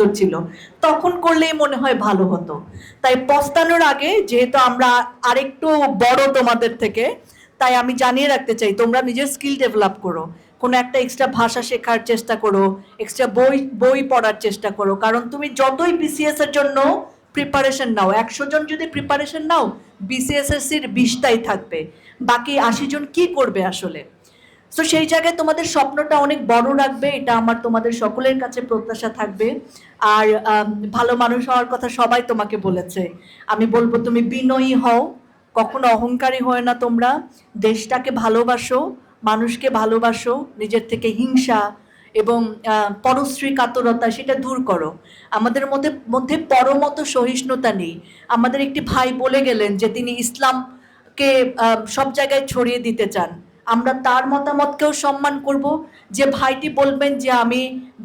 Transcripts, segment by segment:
সুন্দর ছিল। তখন করলেই মনে হয় ভালো হতো। তাই পস্তানোর আগে যেহেতু আমরা আরেকটু বড় তোমাদের থেকে, তাই আমি জানিয়ে রাখতে চাই, তোমরা নিজের স্কিল ডেভেলপ করো। কোনো একটা এক্সট্রা ভাষা শেখার চেষ্টা করো এক্সট্রা বই বই পড়ার চেষ্টা করো। কারণ তুমি যতই বিসিএস এর জন্য প্রিপারেশন নাও, একশো জন যদি প্রিপারেশন নাও বিসিএসএসসির বিশটাই থাকবে। বাকি আশি জন কি করবে আসলে? সো সেই জায়গায় তোমাদের স্বপ্নটা অনেক বড় রাখবে, এটা আমার তোমাদের সকলের কাছে প্রত্যাশা থাকবে। আর ভালো মানুষ হওয়ার কথা সবাই তোমাকে বলেছে। আমি বলব, তুমি বিনয়ী হও, কখনো অহংকারী হয় না তোমরা। দেশটাকে ভালোবাসো, মানুষকে ভালোবাসো, নিজের থেকে হিংসা এবং পরশ্রী কাতরতা সেটা দূর করো। আমাদের মধ্যে মধ্যে পরমত সহিষ্ণুতা নেই। আমাদের একটি ভাই বলে গেলেন যে তিনি ইসলামকে সব জায়গায় ছড়িয়ে দিতে চান। আমরা তার মতামতকেও সম্মান করব। যে ভাইটি বলবেন যে আমি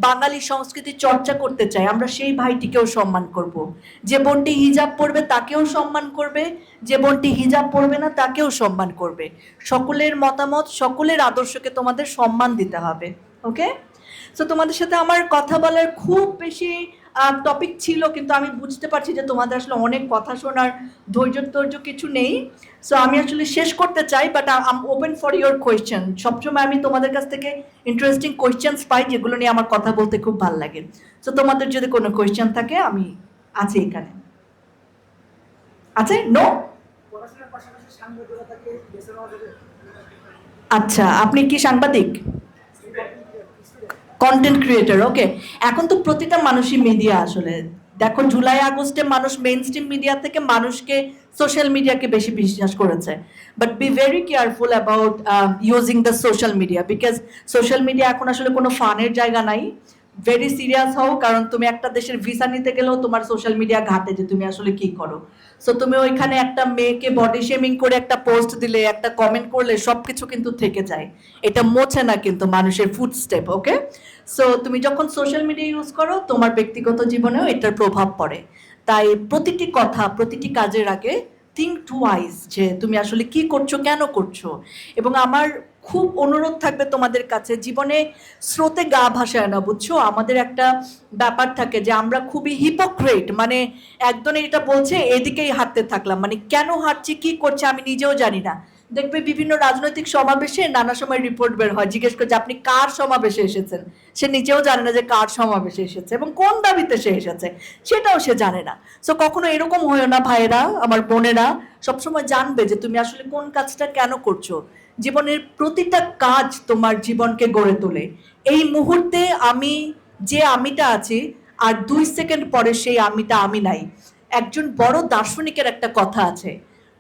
বাঙালি সংস্কৃতি চর্চা করতে চাই, আমরা সেই ভাইটিকেও সম্মান করব। যে বোনটি হিজাব পড়বে তাকেও সম্মান করবে, যে বোনটি হিজাব পড়বে না তাকেও সম্মান করবে। সকলের মতামত, সকলের আদর্শকে তোমাদের সম্মান দিতে হবে ওকে সো তোমাদের সাথে আমার কথা বলার খুব বেশি টপিক ছিল কিন্তু আমি বুঝতে পারছি যে তোমাদের আসলে অনেক কথা শোনার ধৈর্য ধৈর্য কিছু নেই। সো আমি আসলে শেষ করতে চাই but I'm open for your question সবসময় আমি তোমাদের কাছ থেকে ইন্টারেস্টিং কোয়েশ্চেন্স পাই যেগুলো নিয়ে আমার কথা বলতে খুব ভালো লাগে। সো তোমাদের যদি কোনো কোয়েশ্চেন থাকে আমি আছি এখানে। আছে? নো আচ্ছা আপনি কি সাংবাদিক? কন্টেন্ট ক্রিয়েটার ওকে এখন তো প্রতিটা মানুষই মিডিয়া আসলে। দেখো, জুলাই, আগস্টে মানুষ মেইন স্ট্রিম মিডিয়া থেকে মানুষকে সোশ্যাল মিডিয়াকে বেশি বিশ্বাস করেছে। But be very careful about using the social media because social media এখন আসলে কোনো ফানের জায়গা নাই। ভেরি সিরিয়াস হও, কারণ তুমি একটা দেশের ভিসা নিতে গেলেও তোমার সোশ্যাল মিডিয়া ঘাটে যে তুমি আসলে কি করো। সো তুমি ওইখানে একটা মেয়েকে বডি শেমিং করে একটা পোস্ট দিলে, একটা কমেন্ট করলে, সবকিছু কিন্তু থেকে যায়। এটা মোছে না কিন্তু মানুষের ফুড স্টেপ ওকে সো তুমি যখন সোশ্যাল মিডিয়া ইউজ করো, তোমার ব্যক্তিগত জীবনেও এটার প্রভাব পড়ে। তাই প্রতিটি কথা, প্রতিটি কাজের আগে থিঙ্ক টুয়াইজ যে তুমি আসলে কি করছ, কেন করছ? এবং আমার খুব অনুরোধ থাকবে তোমাদের কাছে। জীবনে স্রোতে গা ভাসায় না, বুঝছ? আমাদের একটা ব্যাপার থাকে যে আমরা খুবই হিপোক্রেট মানে একজন এটা বলছে, এদিকেই হাঁটতে থাকলাম। মানে কেন হাঁটছি, কি করছে, আমি নিজেও জানি না। দেখবে বিভিন্ন রাজনৈতিক সমাবেশে নানা সময় রিপোর্ট বের হয়। জিজ্ঞেস করছে, আপনি কার সমাবেশে এসেছেন? সে নিজেও জানে না যে কার সমাবেশে এসেছে এবং কোন দাবিতে সে এসেছে, সেটাও সে জানে না। সো কখনো এরকম হয়েও না ভাইয়েরা, আমার বোনেরা। সবসময় জানবে যে তুমি আসলে কোন কাজটা কেন করছ। জীবনের প্রতিটা কাজ তোমার জীবনকে গড়ে তোলে। এই মুহূর্তে আমি যে আমিটা আছি, আর দুই সেকেন্ড পরে সেই আমিটা আমি নাই। একজন বড় দার্শনিকের একটা কথা আছে,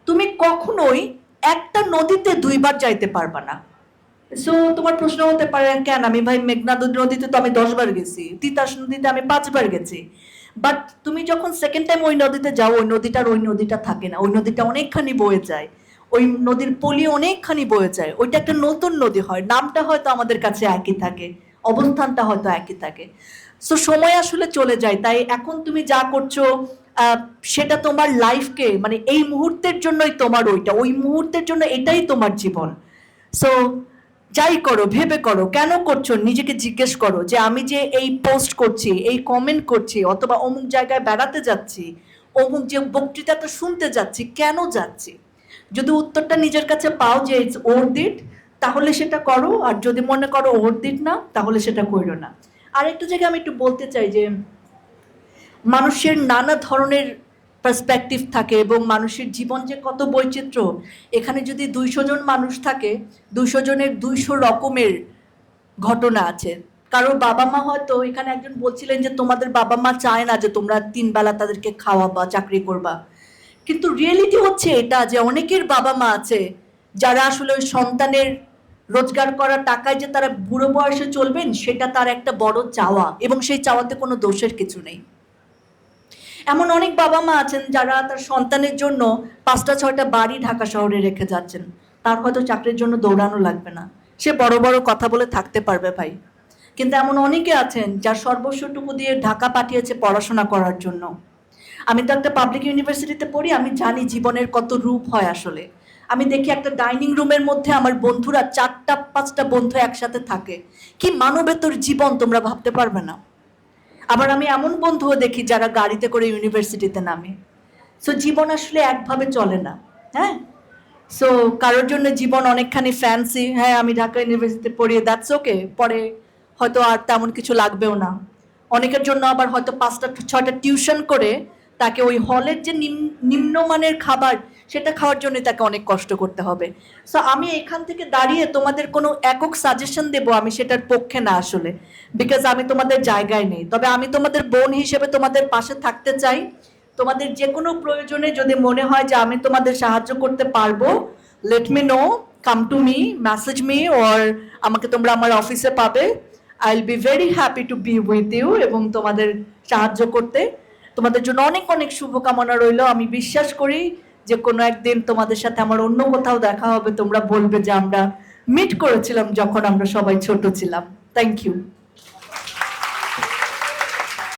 তুমি কখনোই একটা নদীতে দুইবার যাইতে পারবা না। সো তোমার প্রশ্ন হতে পারে, কেন? আমি ভাই মেঘনা নদীতে তো আমি দশবার গেছি, তিতাস নদীতে আমি পাঁচবার গেছি। বাট তুমি যখন সেকেন্ড টাইম ওই নদীতে যাও, ওই নদীটার ওই নদীটা থাকে না, ওই নদীটা অনেকখানি বয়ে যায়। ওই নদীর পলি অনেকখানি বয়ে যায়। ওইটা একটা নতুন নদী হয়। নামটা হয়তো আমাদের কাছে একই থাকে। অবস্থানটা হয়তো একই থাকে। সো সময় আসলে চলে যায়। তাই এখন তুমি যা করছ সেটা তোমার লাইফকে মানে এই মুহূর্তের জন্যই তোমার ওইটা। ওই মুহূর্তের জন্য এটাই তোমার জীবন। সো যাই করো, ভেবে করো, কেন করছ? নিজেকে জিজ্ঞেস করো যে, আমি যে এই পোস্ট করছি, এই কমেন্ট করছি, অথবা অমুক জায়গায় বেড়াতে যাচ্ছি, অমুক যে বক্তৃতাটা শুনতে যাচ্ছি, কেন যাচ্ছি? যদি উত্তরটা নিজের কাছে পাও যে ইটস ওর দিট তাহলে সেটা করো, আর যদি মনে করো ওর দিট না, তাহলে সেটা করো না। আর একটা জায়গায় আমি একটু বলতে চাই যে, মানুষের নানা ধরনের পার্সপেক্টিভ থাকে এবং মানুষের জীবন যে কত বৈচিত্র্য, এখানে যদি দুইশো জন মানুষ থাকে, দুইশো জনের দুইশো রকমের ঘটনা আছে। কারও বাবা মা হয়তো এখানে একজন বলছিলেন যে, তোমাদের বাবা মা চায় না যে তোমরা তিন বেলা তাদেরকে খাওয়াবা, চাকরি করবা। কিন্তু রিয়েলিটি হচ্ছে এটা যে অনেকের বাবা মা আছে, যারা আসলে ওই সন্তানের রোজগার করা টাকায় যে তারা বুড়ো বয়সে চলবেন, সেটা তার একটা বড় চাওয়া এবং সেই চাওয়াতে কোনো দোষের কিছু নেই। এমন অনেক বাবা মা আছেন যারা তার সন্তানের জন্য পাঁচটা, ছয়টা বাড়ি ঢাকা শহরে রেখে যাচ্ছেন। তার হয়তো চাকরির জন্য দৌড়ানো লাগবে না। সে বড় বড় কথা বলে থাকতে পারবে ভাই। কিন্তু এমন অনেকে আছেন যার সর্বস্বটুকু দিয়ে ঢাকা পাঠিয়েছে পড়াশোনা করার জন্য। আমি তো একটা পাবলিক ইউনিভার্সিটিতে পড়ি, আমি জানি জীবনের কত রূপ হয় আসলে। আমি দেখি একটা ডাইনিং রুমের মধ্যে আমার বন্ধুরা চারটা, পাঁচটা বন্ধু একসাথে থাকে। কি মানবেতর জীবন তোমরা ভাবতে পারবে না। আবার আমি এমন বন্ধুও দেখি যারা গাড়িতে করে ইউনিভার্সিটিতে নামে। সো জীবন আসলে একভাবে চলে না হ্যাঁ? সো কারোর জন্য জীবন অনেকখানি ফ্যান্সি হ্যাঁ আমি ঢাকা ইউনিভার্সিটিতে পড়ি দ্যাটস ওকে পরে হয়তো আর তেমন কিছু লাগবেও না। অনেকের জন্য আবার হয়তো পাঁচটা, ছয়টা টিউশন করে তাকে ওই হলের যে নিম- নিম্নমানের খাবার, সেটা খাওয়ার জন্য তাকে অনেক কষ্ট করতে হবে। সো আমি এখান থেকে দাঁড়িয়ে তোমাদের কোনো একক সাজেশন দেবো আমি সেটার পক্ষে না আসলে। বিকজ আমি তোমাদের জায়গায় নেই। তবে আমি তোমাদের বোন হিসেবে তোমাদের পাশে থাকতে চাই। তোমাদের যে কোনো প্রয়োজনে যদি মনে হয় যে আমি তোমাদের সাহায্য করতে পারব let me know come to me message me or আমাকে তোমরা আমার অফিসে পাবে। I will be very happy to be with you এবং তোমাদের সাহায্য করতে। তোমাদের জন্য অনেক অনেক শুভকামনা রইল। আমি বিশ্বাস করি যে কোনো একদিন তোমাদের সাথে আমার অন্য কোথাও দেখা হবে। তোমরা বলবে যে আমরা মিট করেছিলাম যখন আমরা সবাই ছোট ছিলাম। Thank you